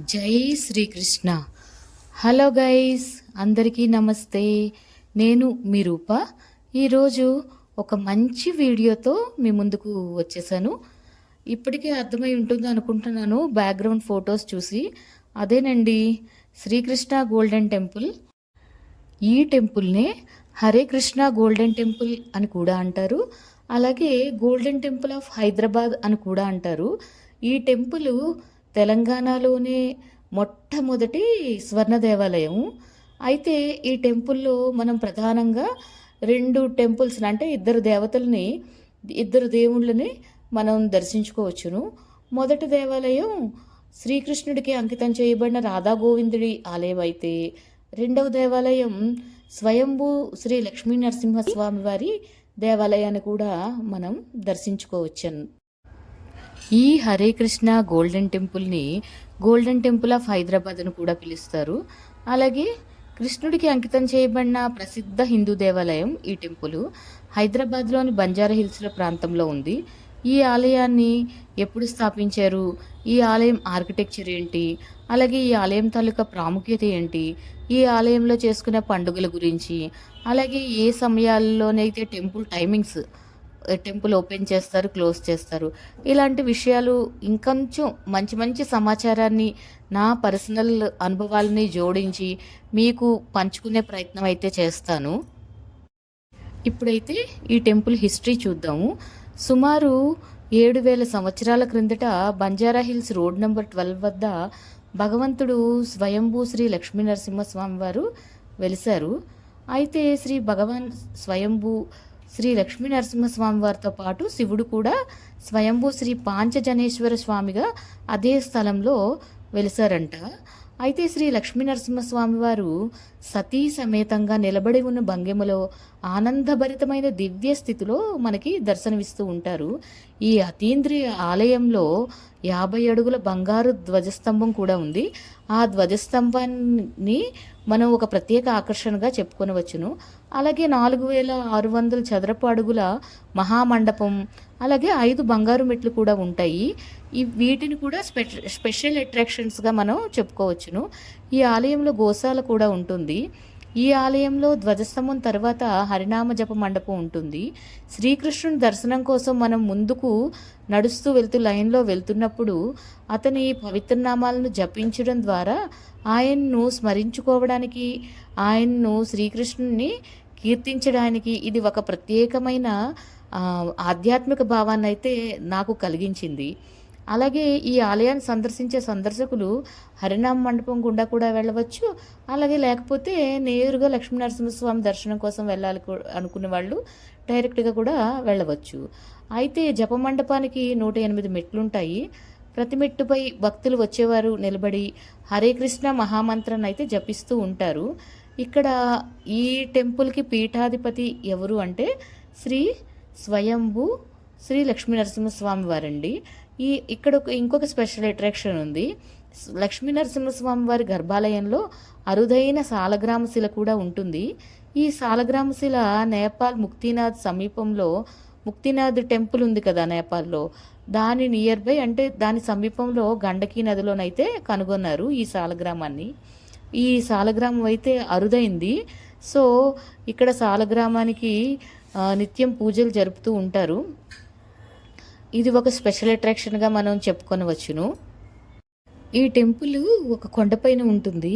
జై Srikrishna. Hello guys అందరికీ నమస్తే. నేను మీ రూప. ఈరోజు ఒక మంచి వీడియోతో మీ ముందుకు వచ్చేసాను. ఇప్పటికే అర్థమై ఉంటుంది అనుకుంటున్నాను బ్యాక్గ్రౌండ్ ఫొటోస్ చూసి. అదేనండి శ్రీకృష్ణ గోల్డెన్ టెంపుల్. ఈ టెంపుల్నే హరే కృష్ణ గోల్డెన్ టెంపుల్ అని కూడా అంటారు. అలాగే గోల్డెన్ టెంపుల్ ఆఫ్ హైదరాబాద్ అని కూడా అంటారు. ఈ టెంపుల్ తెలంగాణలోనే మొట్టమొదటి స్వర్ణ దేవాలయం అయితే ఈ టెంపుల్లో మనం ప్రధానంగా రెండు టెంపుల్స్ అంటే ఇద్దరు దేవతల్ని ఇద్దరు దేవుళ్ళని మనం దర్శించుకోవచ్చును. మొదటి దేవాలయం శ్రీకృష్ణుడికి అంకితం చేయబడిన రాధా గోవిందుడి ఆలయం అయితే రెండవ దేవాలయం స్వయంభూ శ్రీ లక్ష్మీ నరసింహస్వామి వారి దేవాలయాన్ని కూడా మనం దర్శించుకోవచ్చు ఈ హరే కృష్ణ గోల్డెన్ టెంపుల్ని గోల్డెన్ టెంపుల్ ఆఫ్ హైదరాబాద్ అని కూడా పిలుస్తారు. అలాగే కృష్ణుడికి అంకితం చేయబడిన ప్రసిద్ధ హిందూ దేవాలయం ఈ టెంపుల్. హైదరాబాద్లోని బంజారా హిల్స్ల ప్రాంతంలో ఉంది. ఈ ఆలయాన్ని ఎప్పుడు స్థాపించారు? ఈ ఆలయం ఆర్కిటెక్చర్ ఏంటి? అలాగే ఈ ఆలయం తాలూకా ప్రాముఖ్యత ఏంటి? ఈ ఆలయంలో చేసుకునే పండుగల గురించి అలాగే ఏ సమయాల్లోనైతే టెంపుల్ టైమింగ్స్ టెంపుల్ ఓపెన్ చేస్తారు క్లోజ్ చేస్తారు. ఇలాంటి విషయాలు ఇంకొంచెం మంచి మంచి సమాచారాన్ని నా పర్సనల్ అనుభవాలని జోడించి మీకు పంచుకునే ప్రయత్నం అయితే చేస్తాను. ఇప్పుడైతే ఈ టెంపుల్ హిస్టరీ చూద్దాము. సుమారు ఏడు వేల సంవత్సరాల క్రిందట Banjara Hills road number twelve వద్ద భగవంతుడు స్వయంభూ శ్రీ లక్ష్మీ నరసింహస్వామి వారు వెలిశారు. అయితే శ్రీ భగవాన్ స్వయంభూ శ్రీ లక్ష్మీ నరసింహస్వామి వారితో పాటు శివుడు కూడా స్వయంభూ శ్రీ పాంచజనేశ్వర స్వామిగా అదే స్థలంలో వెలిసారంట. అయితే శ్రీ లక్ష్మీ నరసింహస్వామి వారు సతీ సమేతంగా నిలబడి ఉన్న భంగిమలో ఆనందభరితమైన దివ్య స్థితిలో మనకి దర్శనమిస్తూ ఉంటారు. ఈ అతీంద్రియ ఆలయంలో యాభై అడుగుల బంగారు ధ్వజస్తంభం కూడా ఉంది. ఆ ధ్వజస్తంభాన్ని మనం ఒక ప్రత్యేక ఆకర్షణగా చెప్పుకొనవచ్చును. అలాగే నాలుగు వేల ఆరు వందల చదరపు అడుగుల మహామండపం అలాగే ఐదు బంగారు మెట్లు కూడా ఉంటాయి. ఈ వీటిని కూడా స్పె స్పెషల్ అట్రాక్షన్స్గా మనం చెప్పుకోవచ్చును. ఈ ఆలయంలో గోశాల కూడా ఉంటుంది. ఈ ఆలయంలో ధ్వజస్తంభం తర్వాత హరినామ జప మండపం ఉంటుంది. శ్రీకృష్ణుని దర్శనం కోసం మనం ముందుకు నడుస్తూ వెళ్తూ లైన్లో వెళ్తున్నప్పుడు అతని పవిత్ర నామాలను జపించడం ద్వారా ఆయన్ను స్మరించుకోవడానికి ఆయన్ను శ్రీకృష్ణుని కీర్తించడానికి ఇది ఒక ప్రత్యేకమైన ఆధ్యాత్మిక భావాన్ని అయితే నాకు కలిగించింది. అలాగే ఈ ఆలయాన్ని సందర్శించే సందర్శకులు హరినామ మండపం గుండా కూడా వెళ్ళవచ్చు. అలాగే లేకపోతే నేరుగా లక్ష్మీనరసింహస్వామి దర్శనం కోసం వెళ్ళాలి అనుకునే వాళ్ళు డైరెక్ట్గా కూడా వెళ్ళవచ్చు. అయితే జప మండపానికి నూట ఎనిమిది మెట్లుంటాయి. ప్రతి మెట్టుపై భక్తులు వచ్చేవారు నిలబడి హరే కృష్ణ మహామంత్రాన్ని అయితే జపిస్తూ ఉంటారు. ఇక్కడ ఈ టెంపుల్కి పీఠాధిపతి ఎవరు అంటే శ్రీ స్వయంభూ శ్రీ లక్ష్మీ నరసింహస్వామి వారండి. ఈ ఇక్కడ ఒక ఇంకొక స్పెషల్ అట్రాక్షన్ ఉంది. లక్ష్మీ నరసింహస్వామి వారి గర్భాలయంలో అరుదైన సాలగ్రామశిల కూడా ఉంటుంది. ఈ సాలగ్రామశిల నేపాల్ ముక్తినాథ్ సమీపంలో ముక్తినాథ్ టెంపుల్ ఉంది కదా నేపాల్లో. దాని నియర్ బై అంటే దాని సమీపంలో గండకీ నదిలోనైతే కనుగొన్నారు ఈ సాలగ్రామాన్ని. ఈ సాలగ్రామం అయితే అరుదైంది. సో ఇక్కడ సాలగ్రామానికి నిత్యం పూజలు జరుపుతూ ఉంటారు. ఇది ఒక స్పెషల్ అట్రాక్షన్గా మనం చెప్పుకొనవచ్చును. ఈ టెంపుల్ ఒక కొండపైన ఉంటుంది.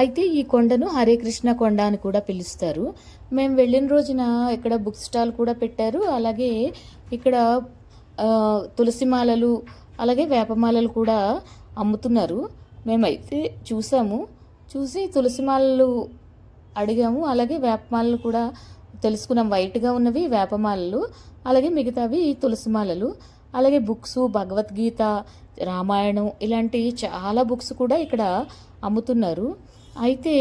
అయితే ఈ కొండను హరే కృష్ణ కొండ అని కూడా పిలుస్తారు. మేము వెళ్ళిన రోజున ఇక్కడ బుక్ స్టాల్ కూడా పెట్టారు. అలాగే ఇక్కడ తులసి తులసిమాలలు అలాగే వేపమాలలు కూడా అమ్ముతున్నారు. మేమైతే చూసాము. చూసి తులసిమాలలు అడిగాము. అలాగే వేపమాలలు కూడా తెలుసుకున్నాం. వైట్గా ఉన్నవి వేపమాలలు అలాగే మిగతావి తులసిమాలలు అలాగే బుక్స్ భగవద్గీత రామాయణం ఇలాంటి చాలా బుక్స్ కూడా ఇక్కడ అమ్ముతున్నారు. అయితే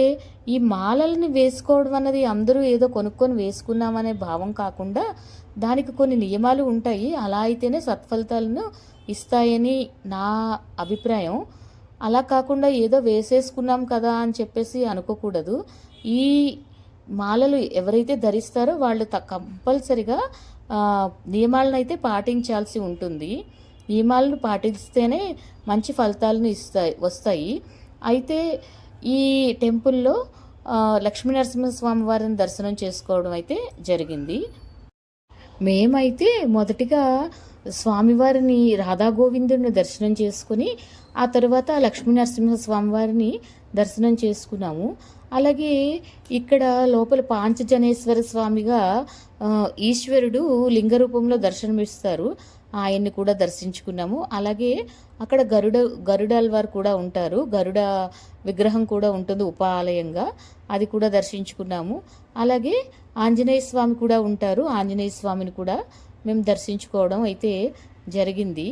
ఈ మాలల్ని వేసుకోవడం అన్నది అందరూ ఏదో కొనుక్కొని వేసుకున్నామనే భావం కాకుండా దానికి కొన్ని నియమాలు ఉంటాయి. అలా అయితేనే సత్ఫలితాలను ఇస్తాయని నా అభిప్రాయం. అలా కాకుండా ఏదో వేసేసుకున్నాం కదా అని చెప్పేసి అనుకోకూడదు. ఈ మాలలు ఎవరైతే ధరిస్తారో వాళ్ళు త కంపల్సరిగా నియమాలను అయితే పాటించాల్సి ఉంటుంది. నియమాలను పాటిస్తేనే మంచి ఫలితాలను ఇస్తాయి వస్తాయి. అయితే ఈ టెంపుల్లో లక్ష్మీనరసింహస్వామి వారిని దర్శనం చేసుకోవడం అయితే జరిగింది. మేమైతే మొదటిగా స్వామివారిని రాధాగోవిందుని దర్శనం చేసుకుని ఆ తర్వాత లక్ష్మీనరసింహ స్వామివారిని దర్శనం చేసుకున్నాము. అలాగే ఇక్కడ లోపల పాంచజనేశ్వర స్వామిగా ఈశ్వరుడు లింగ రూపంలో దర్శనమిస్తారు ఆయన్ని కూడా దర్శించుకున్నాము. అలాగే అక్కడ గరుడ గరుడాల్వారు కూడా ఉంటారు. గరుడ విగ్రహం కూడా ఉంటుంది ఉప ఆలయంగా అది కూడా దర్శించుకున్నాము. అలాగే ఆంజనేయ స్వామి కూడా ఉంటారు. ఆంజనేయ స్వామిని కూడా మేము దర్శించుకోవడం అయితే జరిగింది.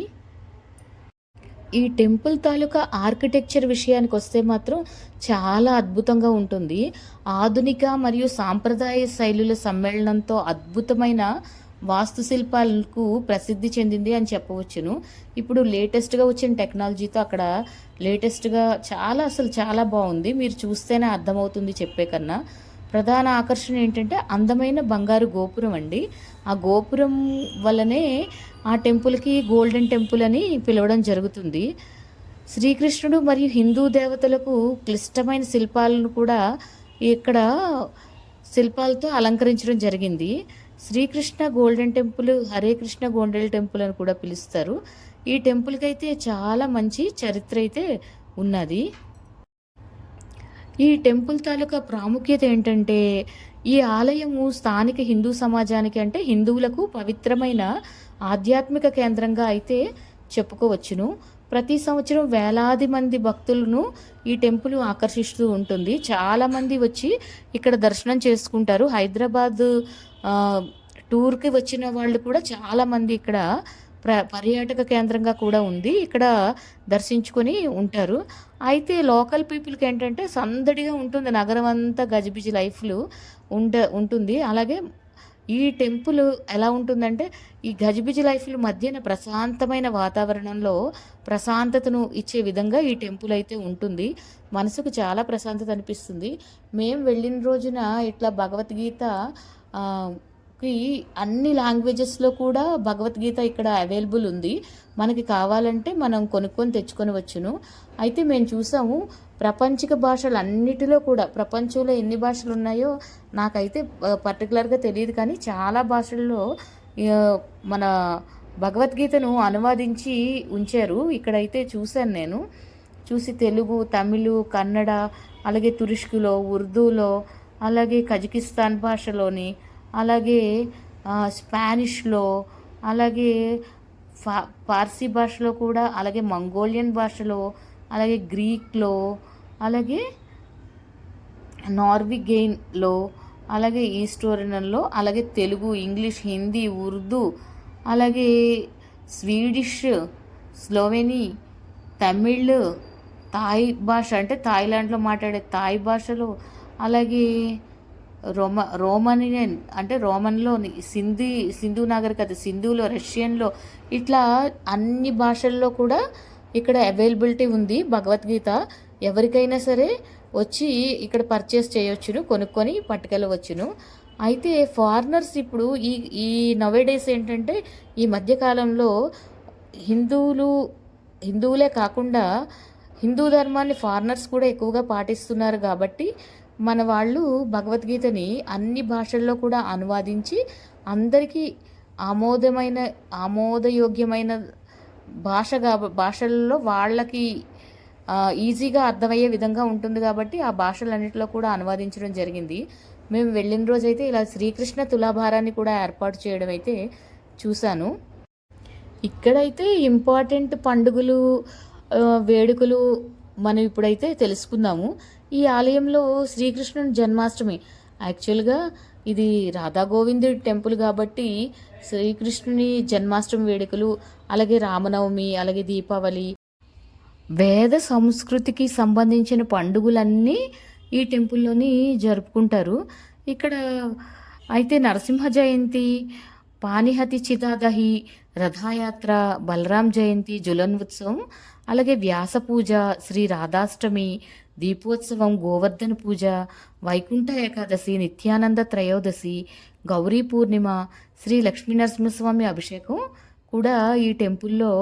ఈ టెంపుల్ తాలూకా ఆర్కిటెక్చర్ విషయానికి వస్తే మాత్రం చాలా అద్భుతంగా ఉంటుంది. ఆధునిక మరియు సాంప్రదాయ శైలుల సమ్మేళనంతో అద్భుతమైన వాస్తుశిల్పాలకు ప్రసిద్ధి చెందింది అని చెప్పవచ్చును. ఇప్పుడు లేటెస్ట్గా వచ్చిన టెక్నాలజీతో అక్కడ లేటెస్ట్గా చాలా అసలు చాలా బాగుంది. మీరు చూస్తేనే అర్థమవుతుంది చెప్పే కన్నా. ప్రధాన ఆకర్షణ ఏంటంటే అందమైన బంగారు గోపురం అండి. ఆ గోపురం వల్లనే ఆ టెంపుల్కి గోల్డెన్ టెంపుల్ అని పిలవడం జరుగుతుంది. శ్రీకృష్ణుడు మరియు హిందూ దేవతలకు క్లిష్టమైన శిల్పాలను కూడా ఇక్కడ శిల్పాలతో అలంకరించడం జరిగింది. Srikrishna golden temple Hare Krishna golden temple అని కూడా పిలుస్తారు. ఈ టెంపుల్కి అయితే చాలా మంచి చరిత్ర అయితే ఉన్నది. ఈ టెంపుల్ తాలూకా ప్రాముఖ్యత ఏంటంటే ఈ ఆలయము స్థానిక హిందూ సమాజానికి అంటే హిందువులకు పవిత్రమైన ఆధ్యాత్మిక కేంద్రంగా అయితే చెప్పుకోవచ్చును. ప్రతి సంవత్సరం వేలాది మంది భక్తులను ఈ టెంపుల్ ఆకర్షిస్తూ ఉంటుంది. చాలామంది వచ్చి ఇక్కడ దర్శనం చేసుకుంటారు. హైదరాబాద్ టూర్కి వచ్చిన వాళ్ళు కూడా చాలామంది ఇక్కడ ప్ర పర్యాటక కేంద్రంగా కూడా ఉంది. ఇక్కడ దర్శించుకొని ఉంటారు. అయితే లోకల్ పీపుల్కి ఏంటంటే సందడిగా ఉంటుంది. నగరం అంతా గజిబిజి లైఫ్లు ఉంట ఉంటుంది. అలాగే ఈ టెంపుల్ ఎలా ఉంటుందంటే ఈ గజిబిజి లైఫ్ల మధ్యన ప్రశాంతమైన వాతావరణంలో ప్రశాంతతను ఇచ్చే విధంగా ఈ టెంపుల్ అయితే ఉంటుంది. మనసుకు చాలా ప్రశాంతత అనిపిస్తుంది. మేము వెళ్ళిన రోజున ఇట్లా భగవద్గీత మనకి అన్ని లాంగ్వేజెస్లో కూడా భగవద్గీత ఇక్కడ అవైలబుల్ ఉంది. మనకి కావాలంటే మనం కొనుక్కొని తెచ్చుకొని వచ్చును. అయితే మేము చూసాము ప్రపంచిక భాషలు అన్నిటిలో కూడా ప్రపంచంలో ఎన్ని భాషలు ఉన్నాయో నాకైతే పర్టికులర్గా తెలియదు కానీ చాలా భాషల్లో మన భగవద్గీతను అనువాదించి ఉంచారు. ఇక్కడైతే చూశాను నేను. చూసి తెలుగు తమిళ్ కన్నడ అలాగే తురుష్కులో ఉర్దూలో అలాగే కజకిస్తాన్ భాషలోని అలాగే స్పానిష్లో అలాగే ఫా పార్సీ భాషలో కూడా అలాగే మంగోలియన్ భాషలో అలాగే గ్రీక్లో అలాగే నార్విగేన్లో అలాగే ఈస్టోరినల్లో అలాగే తెలుగు ఇంగ్లీష్ హిందీ ఉర్దూ అలాగే స్వీడిష్ స్లోవెనీ తమిళ్ థాయ్ భాష అంటే థాయిలాండ్లో మాట్లాడే థాయ్ భాషలో అలాగే రోమ రోమనియన్ అంటే రోమన్లోని సింధీ సింధు నాగరికత సింధులో రష్యన్లో ఇట్లా అన్ని భాషల్లో కూడా ఇక్కడ అవైలబిలిటీ ఉంది. భగవద్గీత ఎవరికైనా సరే వచ్చి ఇక్కడ పర్చేస్ చేయొచ్చును కొనుక్కొని పట్టుకెళ్ళవచ్చును అయితే ఫారినర్స్ ఇప్పుడు ఈ ఈ నవేడేస్ ఏంటంటే ఈ మధ్యకాలంలో హిందువులు హిందువులే కాకుండా హిందూ ధర్మాన్ని ఫారినర్స్ కూడా ఎక్కువగా పాటిస్తున్నారు కాబట్టి మన వాళ్ళు భగవద్గీతని అన్ని భాషల్లో కూడా అనువాదించి అందరికీ ఆమోదమైన ఆమోదయోగ్యమైన భాష కాబ భాషల్లో వాళ్ళకి ఈజీగా అర్థమయ్యే విధంగా ఉంటుంది కాబట్టి ఆ భాషలన్నిటిలో కూడా అనువాదించడం జరిగింది. మేము వెళ్ళిన రోజైతే ఇలా శ్రీకృష్ణ తులాభారాన్ని కూడా ఏర్పాటు చేయడం అయితే చూశాను. ఇక్కడైతే ఇంపార్టెంట్ పండుగలు వేడుకలు మనం ఇప్పుడైతే తెలుసుకుందాము. ఈ ఆలయంలో శ్రీకృష్ణుని జన్మాష్టమి. యాక్చువల్గా ఇది రాధా గోవిందుడి టెంపుల్ కాబట్టి శ్రీకృష్ణుని జన్మాష్టమి వేడుకలు అలాగే రామనవమి అలాగే దీపావళి వేద సంస్కృతికి సంబంధించిన పండుగలన్నీ ఈ టెంపుల్లోని జరుపుకుంటారు. ఇక్కడ అయితే నరసింహ జయంతి పానిహతి చితాదహి రథయాత్ర బలరాం జయంతి జులన్ ఉత్సవం అలాగే వ్యాస పూజ శ్రీ రాధాష్టమి దీపోత్సవం గోవర్ధన పూజ వైకుంఠ ఏకాదశి నిత్యానంద త్రయోదశి గౌరీ పూర్ణిమ శ్రీ లక్ష్మీ నరసింహస్వామి అభిషేకం కూడా ఈ టెంపుల్లో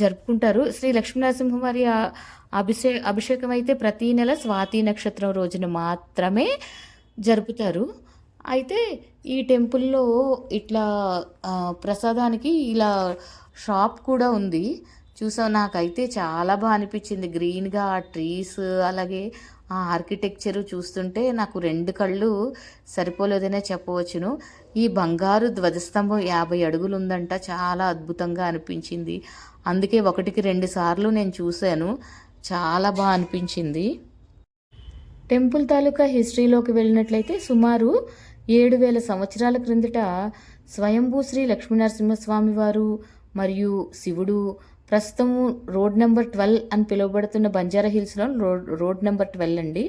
జరుపుకుంటారు. శ్రీ లక్ష్మీనరసింహవారి అభిషే అభిషేకం అయితే ప్రతీ నెల స్వాతి నక్షత్రం రోజున మాత్రమే జరుపుతారు. అయితే ఈ టెంపుల్లో ఇట్లా ప్రసాదానికి ఇలా షాప్ కూడా ఉంది. చూసావు నాకైతే చాలా బాగా అనిపించింది. గ్రీన్గా ఆ ట్రీస్ అలాగే ఆ ఆర్కిటెక్చర్ చూస్తుంటే నాకు రెండు కళ్ళు సరిపోలేదనే చెప్పవచ్చును. ఈ బంగారు ధ్వజస్తంభం యాభై అడుగులు ఉందంట చాలా అద్భుతంగా అనిపించింది. అందుకే ఒకటికి రెండు సార్లు నేను చూశాను చాలా బాగా అనిపించింది. టెంపుల్ తాలూకా హిస్టరీలోకి వెళ్ళినట్లయితే సుమారు ఏడు వేల సంవత్సరాల క్రిందట స్వయంభూ శ్రీ లక్ష్మీనరసింహస్వామి వారు మరియు శివుడు ప్రస్తుతము రోడ్ నెంబర్ ట్వెల్వ్ అని పిలువబడుతున్న బంజారా హిల్స్లో రోడ్ రోడ్ నెంబర్ ట్వెల్వ్ అండి.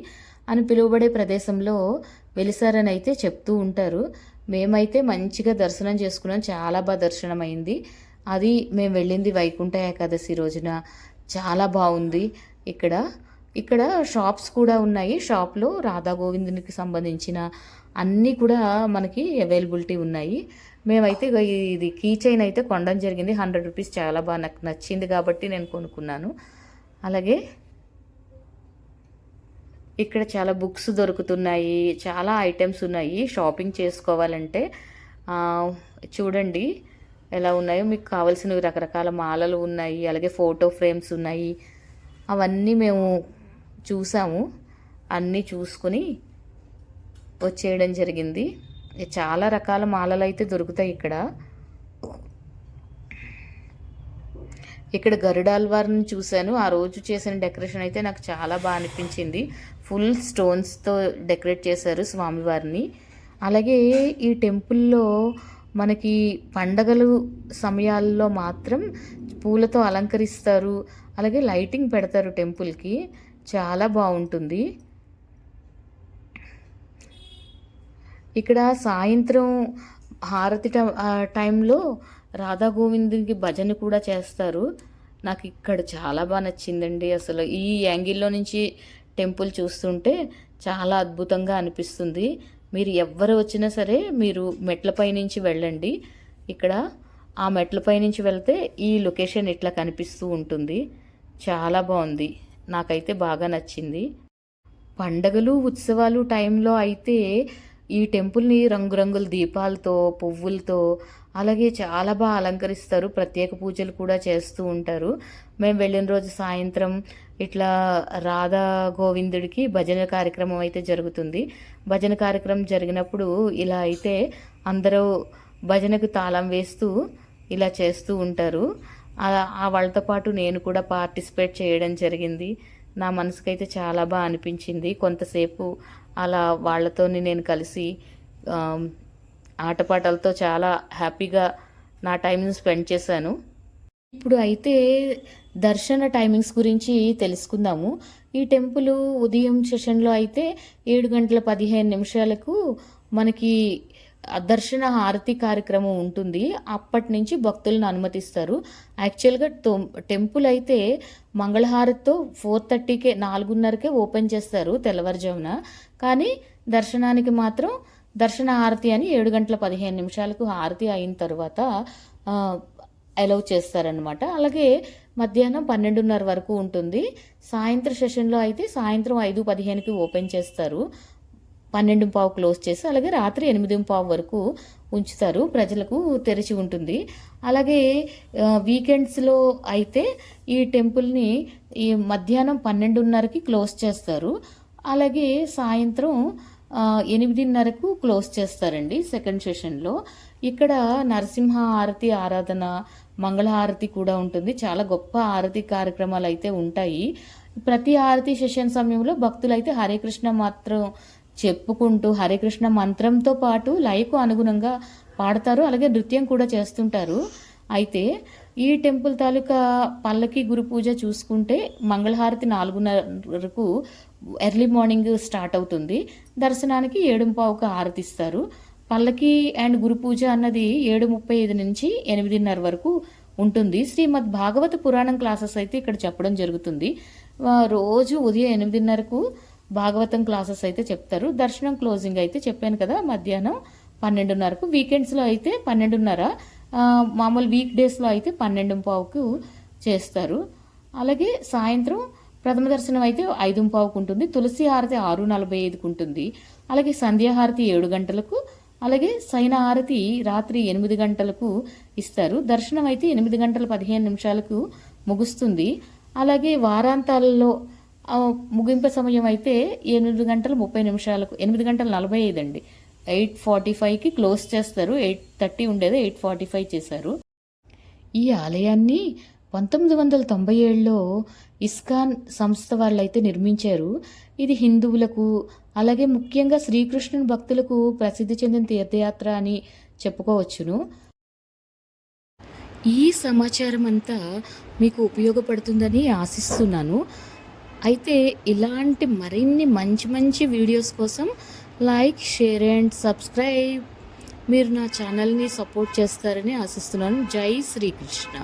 అని పిలువబడే ప్రదేశంలో వెలిసారని అయితే చెప్తూ ఉంటారు. మేమైతే మంచిగా దర్శనం చేసుకున్నాం. చాలా బాగా దర్శనం అయింది అది మేము వెళ్ళింది వైకుంఠ ఏకాదశి రోజున. చాలా బాగుంది ఇక్కడ. ఇక్కడ షాప్స్ కూడా ఉన్నాయి. షాప్లో రాధా గోవిందునికి సంబంధించిన అన్నీ కూడా మనకి అవైలబిలిటీ ఉన్నాయి. మేమైతే ఇది కీ చైన్ అయితే కొనడం జరిగింది. హండ్రెడ్ రూపీస్ చాలా బాగా నాకు నచ్చింది కాబట్టి నేను కొనుక్కున్నాను. అలాగే ఇక్కడ చాలా బుక్స్ దొరుకుతున్నాయి చాలా ఐటమ్స్ ఉన్నాయి. షాపింగ్ చేసుకోవాలంటే చూడండి ఎలా ఉన్నాయో. మీకు కావాల్సినవి రకరకాల మాలలు ఉన్నాయి అలాగే ఫోటో ఫ్రేమ్స్ ఉన్నాయి. అవన్నీ మేము చూసాము. అన్నీ చూసుకుని వచ్చేయడం జరిగింది. చాలా రకాల మాలలు అయితే దొరుకుతాయి ఇక్కడ. ఇక్కడ గరుడాల్వార్ని చూశాను. ఆ రోజు చేసిన డెకరేషన్ అయితే నాకు చాలా బాగా అనిపించింది. ఫుల్ స్టోన్స్తో డెకరేట్ చేశారు స్వామివారిని అలాగే ఈ టెంపుల్లో మనకి పండగలు సమయాల్లో మాత్రం పూలతో అలంకరిస్తారు. అలాగే లైటింగ్ పెడతారు టెంపుల్కి. చాలా బాగుంటుంది. ఇక్కడ సాయంత్రం హారతి టైంలో రాధా గోవిందునికి భజన కూడా చేస్తారు. నాకు ఇక్కడ చాలా బాగా నచ్చిందండి. అసలు ఈ యాంగిల్లో నుంచి టెంపుల్ చూస్తుంటే చాలా అద్భుతంగా అనిపిస్తుంది. మీరు ఎవ్వరు వచ్చినా సరే మీరు మెట్లపై నుంచి వెళ్ళండి. ఇక్కడ ఆ మెట్లపై నుంచి వెళ్తే ఈ లొకేషన్ ఇట్లా కనిపిస్తూ ఉంటుంది. చాలా బాగుంది. నాకైతే బాగా నచ్చింది. పండగలు ఉత్సవాలు టైంలో అయితే ఈ టెంపుల్ని రంగురంగుల దీపాలతో పువ్వులతో అలాగే చాలా బాగా అలంకరిస్తారు. ప్రత్యేక పూజలు కూడా చేస్తూ ఉంటారు. మేము వెళ్ళిన రోజు సాయంత్రం ఇట్లా రాధా గోవిందుడికి భజన కార్యక్రమం అయితే జరుగుతుంది. భజన కార్యక్రమం జరిగినప్పుడు ఇలా అయితే అందరూ భజనకు తాళం వేస్తూ ఇలా చేస్తూ ఉంటారు. ఆ- వాళ్ళతో పాటు నేను కూడా పార్టిసిపేట్ చేయడం జరిగింది. నా మనసుకైతే చాలా బాగా అనిపించింది. కొంతసేపు అలా వాళ్ళతోని నేను కలిసి ఆటపాటలతో చాలా హ్యాపీగా నా టైంని స్పెండ్ చేశాను. ఇప్పుడు అయితే దర్శన టైమింగ్స్ గురించి తెలుసుకుందాము. ఈ టెంపుల్ ఉదయం సెషన్లో అయితే ఏడు గంటల పదిహేను నిమిషాలకు మనకి దర్శన హారతి కార్యక్రమం ఉంటుంది. అప్పటి నుంచి భక్తులను అనుమతిస్తారు. యాక్చువల్గా టెంపుల్ అయితే మంగళహారతితో ఫోర్ థర్టీకే నాలుగున్నరకే ఓపెన్ చేస్తారు తెల్లవారుజామున. కానీ దర్శనానికి మాత్రం దర్శన హారతి అని ఏడు గంటల పదిహేను నిమిషాలకు హారతి అయిన తర్వాత అలౌ చేస్తారనమాట అలాగే మధ్యాహ్నం పన్నెండున్నర వరకు ఉంటుంది. సాయంత్రం సెషన్లో అయితే సాయంత్రం ఐదు పదిహేనుకి ఓపెన్ చేస్తారు. పన్నెండు పావు క్లోజ్ చేసి అలాగే రాత్రి ఎనిమిది పావు వరకు ఉంచుతారు. ప్రజలకు తెరిచి ఉంటుంది. అలాగే వీకెండ్స్లో అయితే ఈ టెంపుల్ని ఈ మధ్యాహ్నం పన్నెండున్నరకి క్లోజ్ చేస్తారు. అలాగే సాయంత్రం ఎనిమిదిన్నరకు క్లోజ్ చేస్తారండి సెకండ్ సెషన్లో. ఇక్కడ నరసింహ ఆరతి ఆరాధన మంగళహారతి కూడా ఉంటుంది. చాలా గొప్ప ఆరతి కార్యక్రమాలు అయితే ఉంటాయి. ప్రతి ఆరతి సెషన్ సమయంలో భక్తులైతే హరే కృష్ణ మాత్రం చెప్పుకుంటూ హరికృష్ణ మంత్రంతో పాటు లయకు అనుగుణంగా పాడతారు. అలాగే నృత్యం కూడా చేస్తుంటారు. అయితే ఈ టెంపుల్ తాలూకా పల్లకి గురు పూజ చూసుకుంటే మంగళహారతి నాలుగున్నరకు ఎర్లీ మార్నింగ్ స్టార్ట్ అవుతుంది. దర్శనానికి ఏడు పావుకు హారతిస్తారు. పల్లకి అండ్ గురు పూజ అన్నది ఏడు ముప్పై ఐదు నుంచి ఎనిమిదిన్నర వరకు ఉంటుంది. శ్రీమద్ భాగవత పురాణం క్లాసెస్ అయితే ఇక్కడ చెప్పడం జరుగుతుంది. రోజు ఉదయం ఎనిమిదిన్నరకు భాగవతం క్లాసెస్ అయితే చెప్తారు. దర్శనం క్లోజింగ్ అయితే చెప్పాను కదా మధ్యాహ్నం పన్నెండున్నరకు. వీకెండ్స్లో అయితే పన్నెండున్నర. మామూలు వీక్ డేస్లో అయితే పన్నెండు పావుకు చేస్తారు. అలాగే సాయంత్రం ప్రథమ దర్శనం అయితే ఐదు పావుకు ఉంటుంది. తులసి హారతి ఆరు నలభై ఐదుకు ఉంటుంది. అలాగే సంధ్యాహారతి ఏడు గంటలకు అలాగే సైన హారతి రాత్రి ఎనిమిది గంటలకు ఇస్తారు. దర్శనం అయితే ఎనిమిది గంటల పదిహేను నిమిషాలకు ముగుస్తుంది. అలాగే వారాంతాలలో ముగింపు సమయం అయితే ఎనిమిది గంటల ముప్పై నిమిషాలకు ఎనిమిది గంటల నలభై ఐదు అండి. ఎయిట్ ఫార్టీ ఫైవ్కి క్లోజ్ చేస్తారు. ఎయిట్ థర్టీ ఉండేది ఎయిట్ ఫార్టీ ఫైవ్ చేశారు. ఈ ఆలయాన్ని పంతొమ్మిది వందల తొంభై ఏడులో ఇస్కాన్ సంస్థ వాళ్ళైతే నిర్మించారు. ఇది హిందువులకు అలాగే ముఖ్యంగా శ్రీకృష్ణుని భక్తులకు ప్రసిద్ధి చెందిన తీర్థయాత్ర అని చెప్పుకోవచ్చును. ఈ సమాచారం అంతా మీకు ఉపయోగపడుతుందని ఆశిస్తున్నాను. అయితే ఇలాంటి మరిన్ని మంచి మంచి వీడియోస్ కోసం లైక్ షేర్ అండ్ సబ్స్క్రైబ్. మీరు నా ఛానల్ని సపోర్ట్ చేస్తారని ఆశిస్తున్నాను. జై శ్రీకృష్ణ.